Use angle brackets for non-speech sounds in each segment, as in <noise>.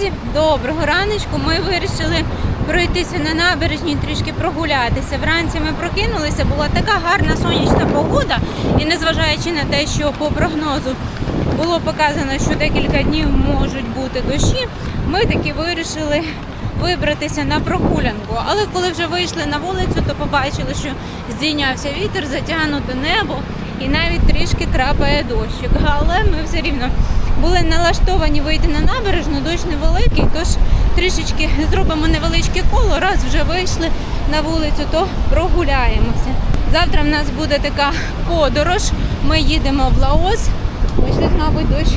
Друзі! Доброго раночку. Ми вирішили пройтися на набережні, трішки прогулятися. Вранці ми прокинулися, була така гарна сонячна погода, і незважаючи на те, що по прогнозу було показано, що декілька днів можуть бути дощі, ми таки вирішили вибратися на прогулянку. Але коли вже вийшли на вулицю, то побачили, що здійнявся вітер, затягнуте небо і навіть трішки крапає дощик. Але ми все рівно були налаштовані вийти на набережну, дощ невеликий, тож трішечки зробимо невеличке коло. Раз вже вийшли на вулицю, то прогуляємося. Завтра в нас буде така подорож. Ми їдемо в Лаос. Ось тут, мабуть, дощ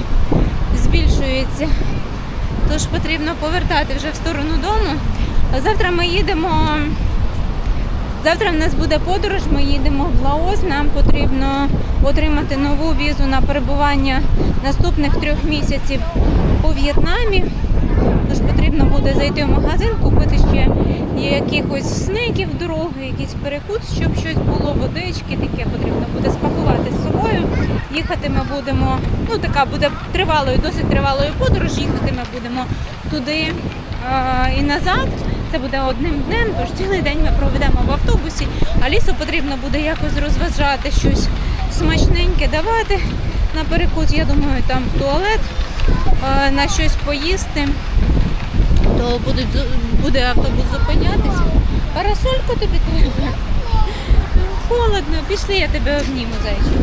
збільшується. Тож потрібно повертати вже в сторону дому. Завтра ми їдемо. Завтра в нас буде подорож, ми їдемо в Лаос. Нам потрібно отримати нову візу на перебування наступних трьох місяців у В'єтнамі. Тож потрібно буде зайти в магазин, купити ще якихось сників дороги, якийсь перекус, щоб щось було, водички, таке потрібно буде спакувати з собою. Їхати ми будемо, ну така буде тривалою, досить тривалою подорож. Їхати ми будемо туди а, і назад. Це буде одним днем, тож цілий день ми проведемо в автобусі. Алісу потрібно буде якось розважати, щось смачненьке давати на перекус. Я думаю, там в туалет е, на щось поїсти. То будуть, буде автобус зупинятися. Парасольку тобі тут. Холодно, пішли, я тебе обніму, зайчик.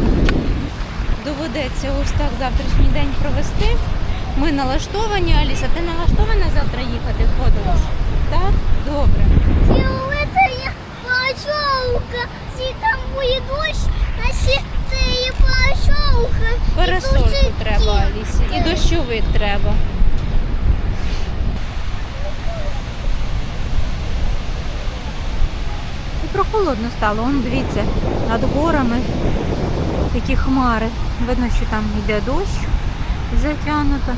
Доведеться ось так завтрашній день провести. Ми налаштовані. Аліса, ти налаштована завтра їхати в подорож? Так? Добре. Фіолетовая пошелка, си там буде дощ, а си ти пошелка. Парасольку треба, Алісі. І дощовик треба. І прохолодно стало. Он дивіться, над горами такі хмари. Видно, що там йде дощ затягнуто.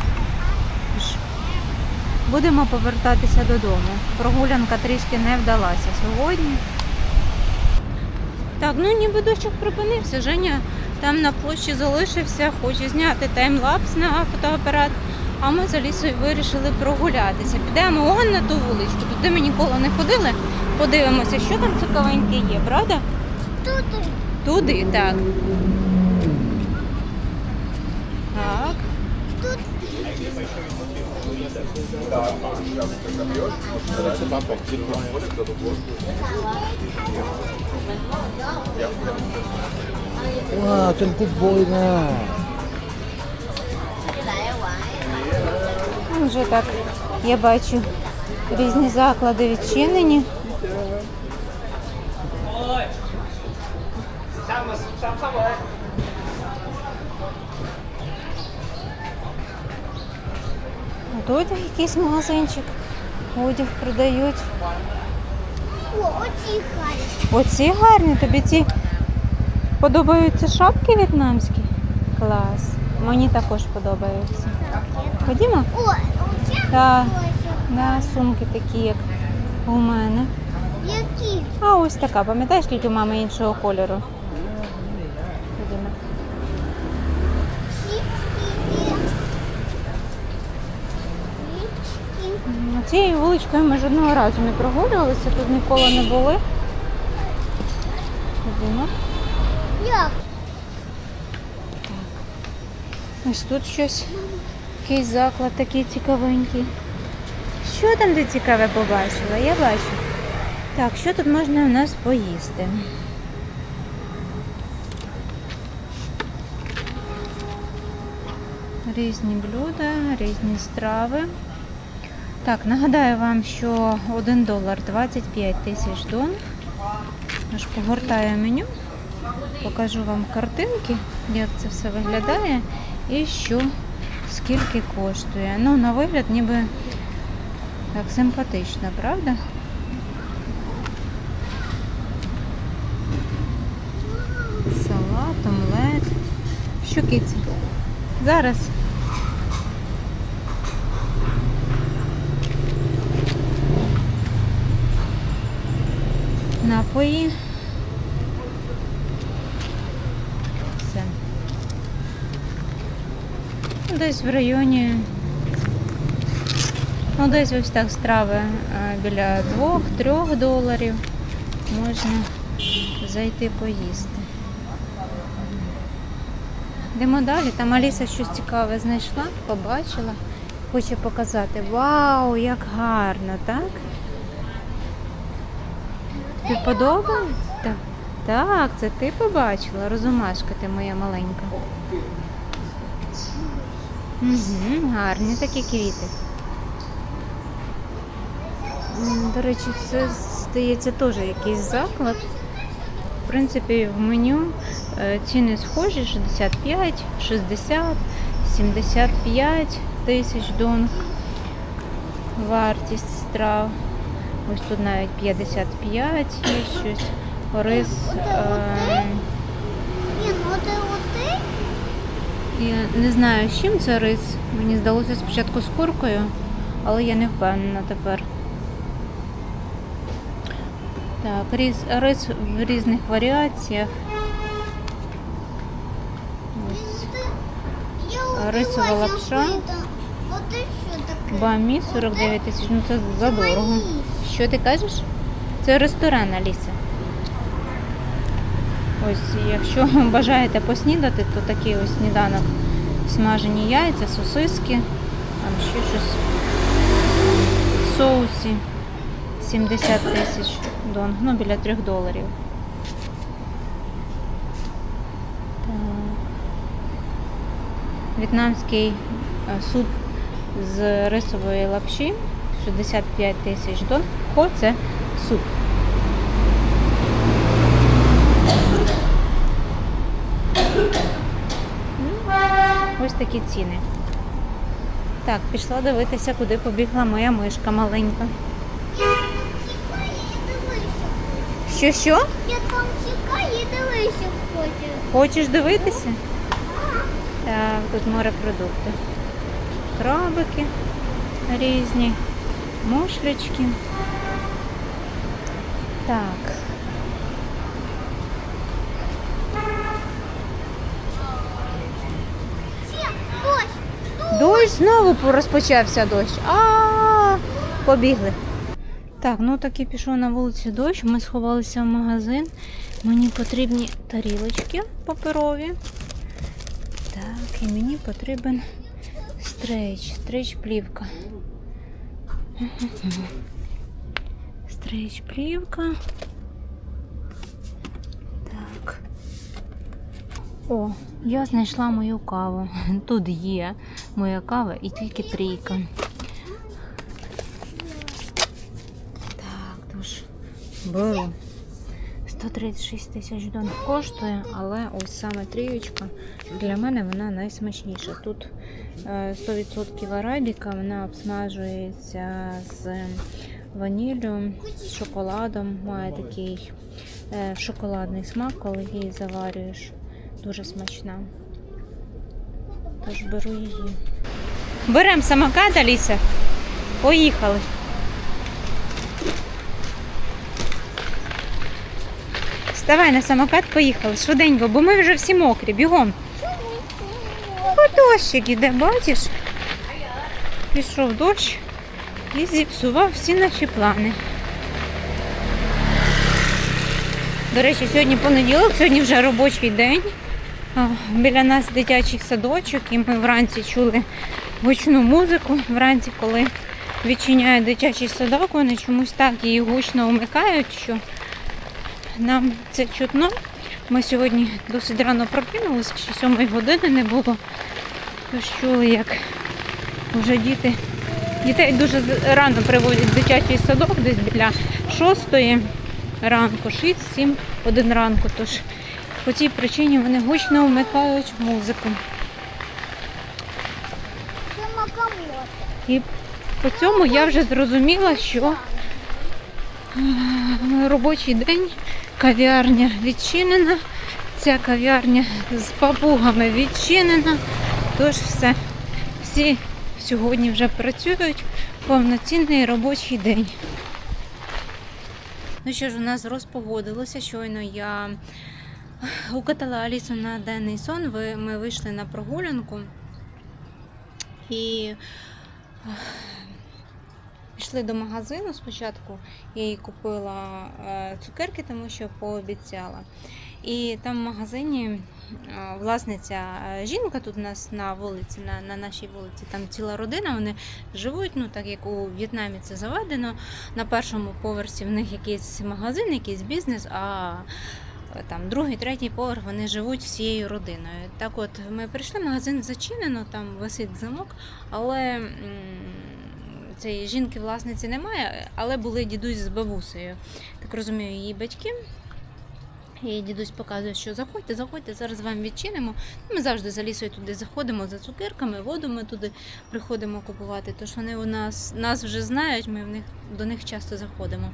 Будемо повертатися додому. Прогулянка трішки не вдалася сьогодні. Так, ну ніби дощик припинився. Женя там на площі залишився, хоче зняти таймлапс на фотоапарат. А ми з Алісою вирішили прогулятися. Підемо он на ту вуличку. Туди ми ніколи не ходили. Подивимося, що там цікавеньке є, правда? Тут Туди, так. Так. тут Да, сейчас ты собьешь. Так, я бачу різні заклади відчинені. Сам, сам, сам, сам, Тут якийсь магазинчик, одяг продають. о, оці харі. Оці гарні, тобі ці подобаються шапки в'єтнамські? Клас. Мені також подобаються. Ходімо? О, оці. Да, сумки такі, як у мене. Які? А ось така, пам'ятаєш, тільки у мами іншого кольору. Цією вуличкою ми жодного разу не прогулювалися, тут ніколи не були. Ходімо. Як? Ось тут щось. Якийсь заклад такий цікавенький. Що там ти цікаве побачила? Я бачу. Так, що тут можна у нас поїсти? Різні блюда, різні страви. Так, нагадаю вам, що 1 долар 25 тисяч дон. Аж погортаю меню. Покажу вам картинки, як це все виглядає і що скільки коштує. Ну, на вигляд ніби так симпатично, правда? Салат, омлет. Що киці? Зараз. Напої. Ну, Десь в районі Ну, десь ось так страви е, біля 2-3 доларів. Можна зайти поїсти. Йдемо далі. Там Аліса щось цікаве знайшла, побачила. Хоче показати. Вау, як гарно, так? Тобі подобається? Так. Так, це ти побачила, розумашка ти моя маленька. Угу, гарні такі квіти. До речі, це здається теж якийсь заклад. В принципі, в меню е, ціни схожі 65, 60, 75 тисяч донг. Вартість страв. Ось тут навіть 55 є щось. Рис. Е, ну я не знаю, з чим це рис. Мені здалося спочатку з куркою, але я не впевнена тепер. Так, рис, рис в різних варіаціях. Ось. Рисова лапша. Бамі 49 тисяч, ну це задорого. Що ти кажеш? Це ресторан Аліса. Ось, якщо бажаєте поснідати, то такий ось сніданок. Смажені яйця, сосиски, там ще щось в соусі. 70 тисяч донг, ну біля 3 доларів. В'єтнамський е, суп з рисової лапші 65 тисяч дон. Хо це суп. Ну, Ось такі ціни. Так, пішла дивитися, куди побігла моя мишка маленька. Я дивися. Що що? Я там чекаю і дивися хочу. Хочеш дивитися? Так, тут морепродукти. Крабики різні, мушлячки. Так. Дощ, знову розпочався дощ. А, -а, -а побігли. Так, ну таки пішов на вулиці дощ. Ми сховалися в магазин. Мені потрібні тарілочки паперові. Так, і мені потрібен стрейч, стрейч плівка. Стрейч плівка. Так. О, я знайшла мою каву. <laughs> Тут є моя кава і тільки трійка. Так, тож беру. 136 тисяч дон коштує, але ось саме трієчка для мене вона найсмачніша. Тут 100% арабіка, вона обсмажується з ваніллю, з шоколадом. Має такий е, шоколадний смак, коли її заварюєш. Дуже смачна. Тож беру її. Беремо самокат, Аліса. Поїхали. Вставай на самокат, поїхали. Швиденько, бо ми вже всі мокрі. Бігом. Дощик іде, бачиш? Пішов дощ і зіпсував всі наші плани. До речі, сьогодні понеділок, сьогодні вже робочий день. Біля нас дитячий садочок, і ми вранці чули гучну музику. Вранці, коли відчиняють дитячий садок, вони чомусь так її гучно умикають, що нам це чутно. Ми сьогодні досить рано прокинулися, ще сьомої години не було. Тож як вже діти. Дітей дуже рано приводять в дитячий садок, десь біля шостої ранку, 6-7 один ранку. Тож по цій причині вони гучно вмикають музику. І по цьому я вже зрозуміла, що е, робочий день кав'ярня відчинена. Ця кав'ярня з папугами відчинена. Тож все. Всі сьогодні вже працюють повноцінний робочий день. Ну що ж, у нас розпогодилося. Щойно я укатала Алісу на денний сон. Ми вийшли на прогулянку. І Пішли до магазину спочатку. Я їй купила е, цукерки, тому що пообіцяла. І там в магазині е, власниця е, жінка тут у нас на вулиці, на, на нашій вулиці, там ціла родина. Вони живуть, ну так як у В'єтнамі це заведено. На першому поверсі в них якийсь магазин, якийсь бізнес, а е, там другий, третій поверх вони живуть всією родиною. Так от ми прийшли, магазин зачинено, там висить замок, але цієї жінки власниці немає, але були дідусь з бабусею. Так розумію, її батьки. І дідусь показує, що заходьте, заходьте, зараз вам відчинимо. Ми завжди за лісою туди заходимо за цукерками, воду ми туди приходимо купувати. Тож вони у нас нас вже знають, ми в них до них часто заходимо.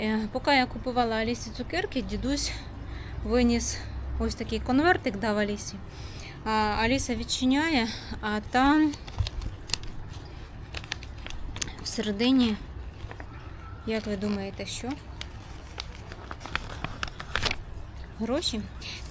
Е, Поки я купувала Алісі цукерки, дідусь виніс ось такий конвертик дав Алісі. А Аліса відчиняє, а там всередині, як ви думаєте, що? Гроші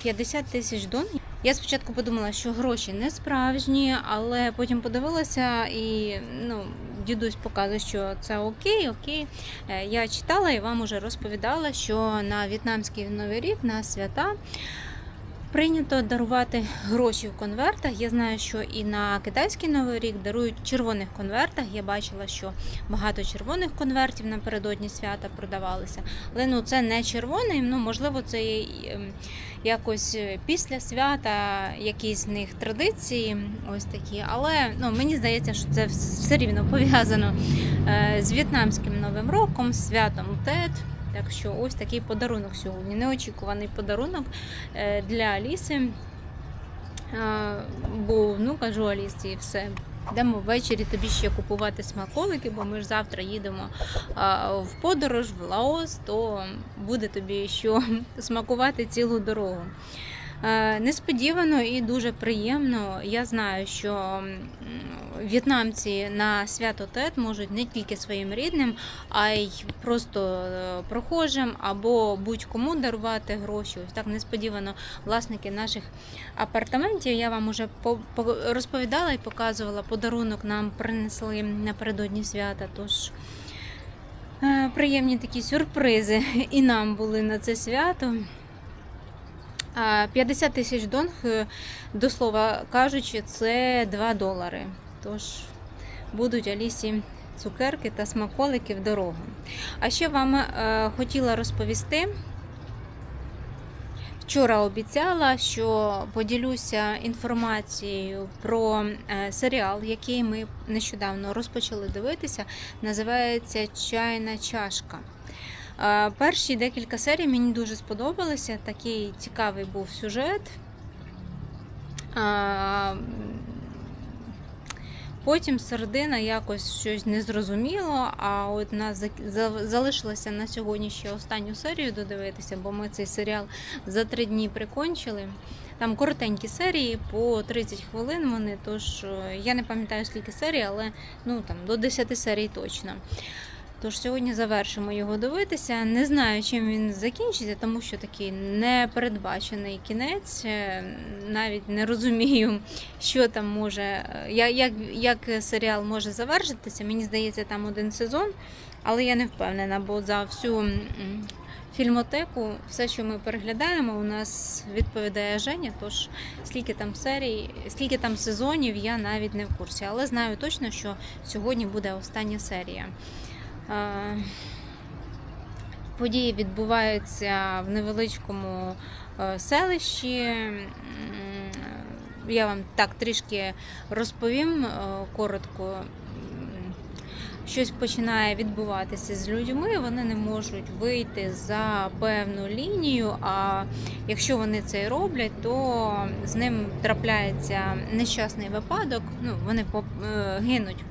50 тисяч дон. Я спочатку подумала, що гроші не справжні, але потім подивилася і ну, дідусь показує, що це окей, окей. Е, Я читала і вам уже розповідала, що на в'єтнамський новий рік, на свята. Прийнято дарувати гроші в конвертах. Я знаю, що і на китайський новий рік дарують червоних конвертах. Я бачила, що багато червоних конвертів напередодні свята продавалися. Але ну це не червоний. Ну можливо, це ем, якось е, після свята, якісь в них традиції, ось такі. Але ну мені здається, що це все рівно пов'язано е, з в'єтнамським новим роком, святом Тет. Так що ось такий подарунок сьогодні. Неочікуваний подарунок е, для Аліси. Е, Бо ну кажу Алісі, все. Йдемо ввечері тобі ще купувати смаколики, бо ми ж завтра їдемо в подорож в Лаос, то буде тобі що <laughs> смакувати цілу дорогу. Е, Несподівано і дуже приємно. Я знаю, що в'єтнамці на свято Тет можуть не тільки своїм рідним, а й просто е, прохожим або будь-кому дарувати гроші. Ось так несподівано власники наших апартаментів. Я вам уже по- по- розповідала і показувала. Подарунок нам принесли напередодні свята. Тож е, приємні такі сюрпризи <laughs> і нам були на це свято. А 50 тисяч донг, е, до слова кажучи, це 2 долари. Тож будуть Алісі цукерки та смаколики в дорогу. А ще вам е, хотіла розповісти. Вчора обіцяла, що поділюся інформацією про е, серіал, який ми нещодавно розпочали дивитися. Називається Чайна чашка. Перші декілька серій мені дуже сподобалися. Такий цікавий був сюжет. Потім середина якось щось не зрозуміло, а от нас залишилося на сьогодні ще останню серію додивитися, бо ми цей серіал за три дні прикончили. Там коротенькі серії по 30 хвилин вони, тож е, я не пам'ятаю скільки серій, але ну там до 10 серій точно. Тож сьогодні завершимо його дивитися. Не знаю, чим він закінчиться, тому що такий непередбачений кінець. Е, Навіть не розумію, що там може, е, як, як серіал може завершитися. Мені здається, там один сезон, але я не впевнена, бо за всю фільмотеку, все, що ми переглядаємо, у нас відповідає Женя. Тож скільки там серій, скільки там сезонів, я навіть не в курсі. Але знаю точно, що сьогодні буде остання серія. Е, Події відбуваються в невеличкому е, селищі. Я вам так трішки розповім е, коротко. Щось починає відбуватися з людьми, вони не можуть вийти за певну лінію. А якщо вони це роблять, то з ним трапляється нещасний випадок, ну, вони гинуть.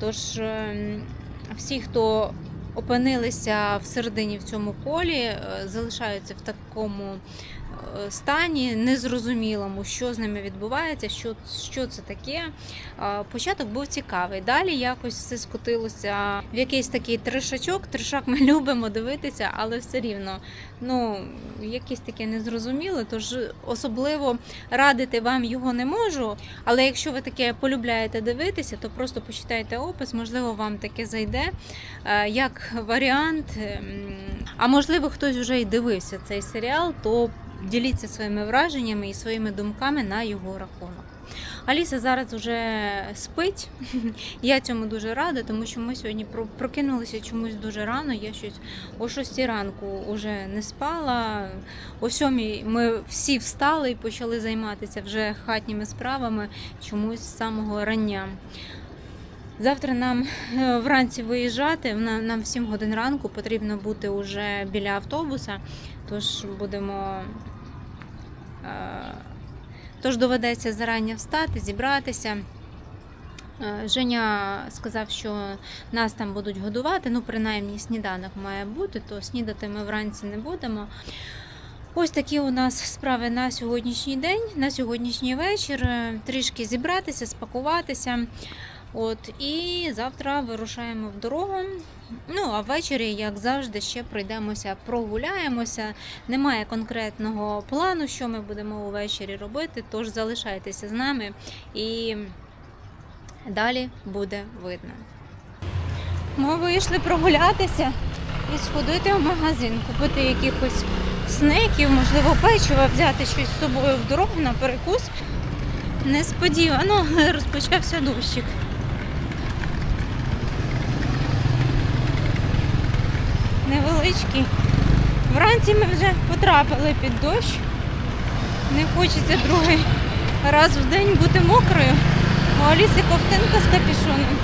Тож ем, всі, хто опинилися всередині в цьому полі, е, залишаються в такому е, стані, незрозумілому, що з ними відбувається, що, що це таке. Е, Початок був цікавий. Далі якось все скотилося в якийсь такий трешачок. Трешак ми <laughs> любимо дивитися, але все рівно ну, якесь таке незрозуміле. Тож особливо радити вам його не можу. Але якщо ви таке полюбляєте дивитися, то просто почитайте опис, можливо, вам таке зайде як варіант. Ем, А можливо, хтось вже і дивився цей серіал, то діліться своїми враженнями і своїми думками на його рахунок. Аліса зараз вже спить. <laughs> Я цьому дуже рада, тому що ми сьогодні прокинулися чомусь дуже рано. Я щось о 6 ранку вже не спала. О 7 ми всі встали і почали займатися вже хатніми справами чомусь з самого рання. Завтра нам е, вранці виїжджати. на- Нам в 7 годин ранку потрібно бути вже біля автобуса, тож будемо. е, Тож доведеться зарані встати, зібратися. Е, Женя сказав, що нас там будуть годувати, ну, принаймні, сніданок має бути, то снідати ми вранці не будемо. Ось такі у нас справи на сьогоднішній день, на сьогоднішній вечір. Трішки зібратися, спакуватися. От, і завтра вирушаємо в дорогу. Ну, а ввечері, як завжди, ще пройдемося, прогуляємося. Немає конкретного плану, що ми будемо увечері робити, тож залишайтеся з нами і далі буде видно. Ми вийшли прогулятися і сходити в магазин, купити якихось снеків, можливо, печива, взяти щось з собою в дорогу на перекус. Несподівано <laughs> розпочався дощик. Невеличкий. Вранці ми вже потрапили під дощ. Не хочеться другий раз в день бути мокрою. У Аліси ковтинка з капішоном.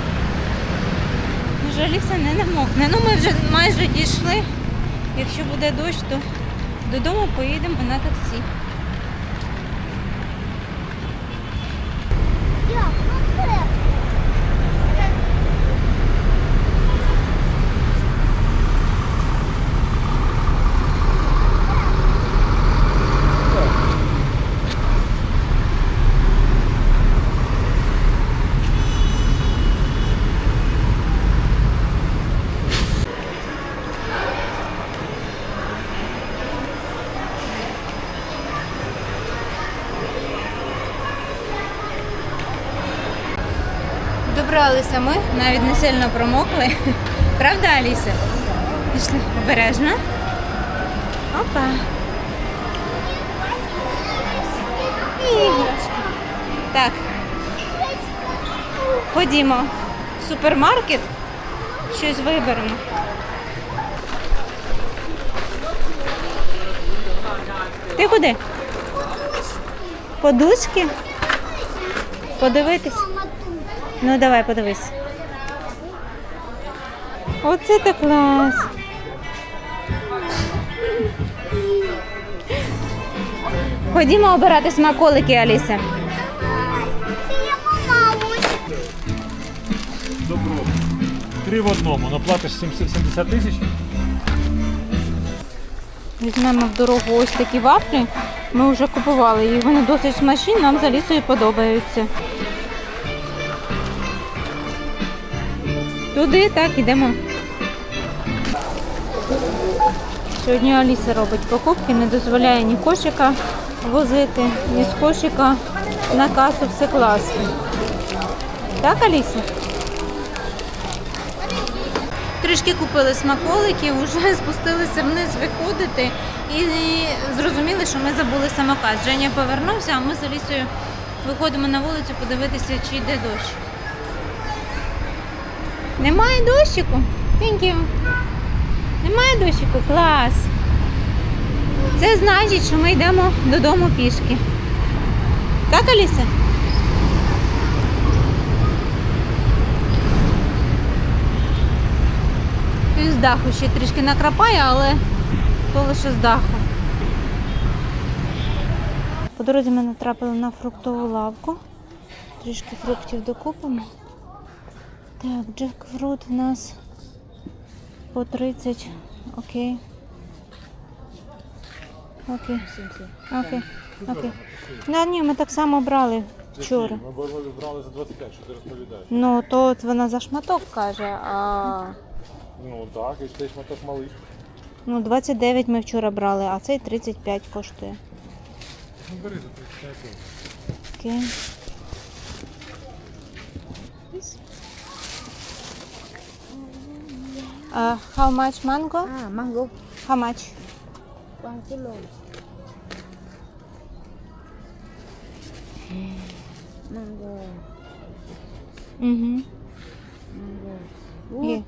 Може, Аліса не намокне. Ну ми вже майже дійшли. Якщо буде дощ, то додому поїдемо на таксі. Як? Ну це. Добралися ми, навіть не сильно промокли. <laughs> Правда, Аліса? Пішли обережно. Опа. Іграшки. Так. Ходімо в супермаркет, щось виберемо. Ти куди? Подушки? Подивитись? Ну давай подивись. Оце так клас. Ходімо обирати смаколики, Аліса. Це. Добро. Три в одному. Наплатиш 70 тисяч. Візьмемо в дорогу ось такі вафлі. Ми вже купували їх. Вони досить смачні, нам за лісою подобаються. Туди так ідемо. Сьогодні Аліса робить покупки, не дозволяє ні кошика возити, ні з кошика на касу все класти. Так, Аліса? Трішки купили смаколиків, вже <laughs> спустилися вниз виходити і зрозуміли, що ми забули самокат. Женя повернувся, а ми з Алісою виходимо на вулицю подивитися, чи йде дощ. Немає дощику? Thank you. Немає дощику? Клас. Це значить, що ми йдемо додому пішки. Так, Аліса? І з даху ще трішки накрапає, але то лише з даху. По дорозі ми натрапили на фруктову лавку. Трішки фруктів докупимо. Так, джекфрут у нас по 30. Окей. Окей. Окей. Окей. Да, ні, ми так само брали вчора. Ми брали за 25, що ти розповідаєш. Ну, то от вона за шматок каже, а Ну так, і цей шматок малий. ну, 29 ми вчора брали, а цей 35 коштує. Ну бери за 35. Окей. Uh, how much mango? Ah, mango. How much? One kilo. Mango. Mm-hmm. Mango. Ooh. Yeah.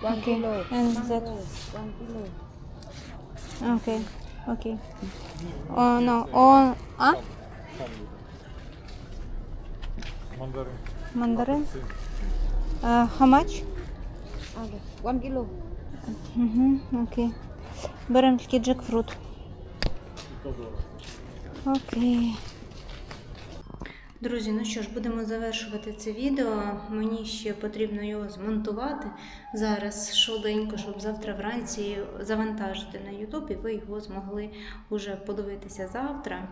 One okay. kilo. And mango. that one kilo. Okay. Okay. Oh no. Oh, ah? Mandarin. Mandarin. Uh, how much? Okay, one kilo. Угу, окей. Беремо тільки джекфрут. Окей. Друзі, ну що ж, будемо завершувати це відео. Мені ще потрібно його змонтувати зараз швиденько, щоб завтра вранці завантажити на YouTube, і ви його змогли уже подивитися завтра.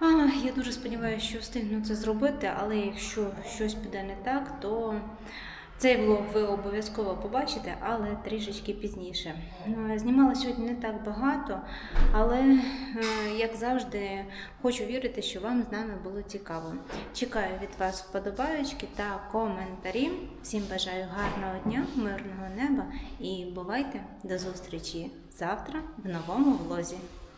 А, я дуже сподіваюся, що встигну це зробити, але якщо щось піде не так, то цей влог ви обов'язково побачите, але трішечки пізніше. Е, Знімала сьогодні не так багато, але, е, як завжди, хочу вірити, що вам з нами було цікаво. Чекаю від вас вподобаючки та коментарі. Всім бажаю гарного дня, мирного неба і бувайте до зустрічі завтра в новому влозі.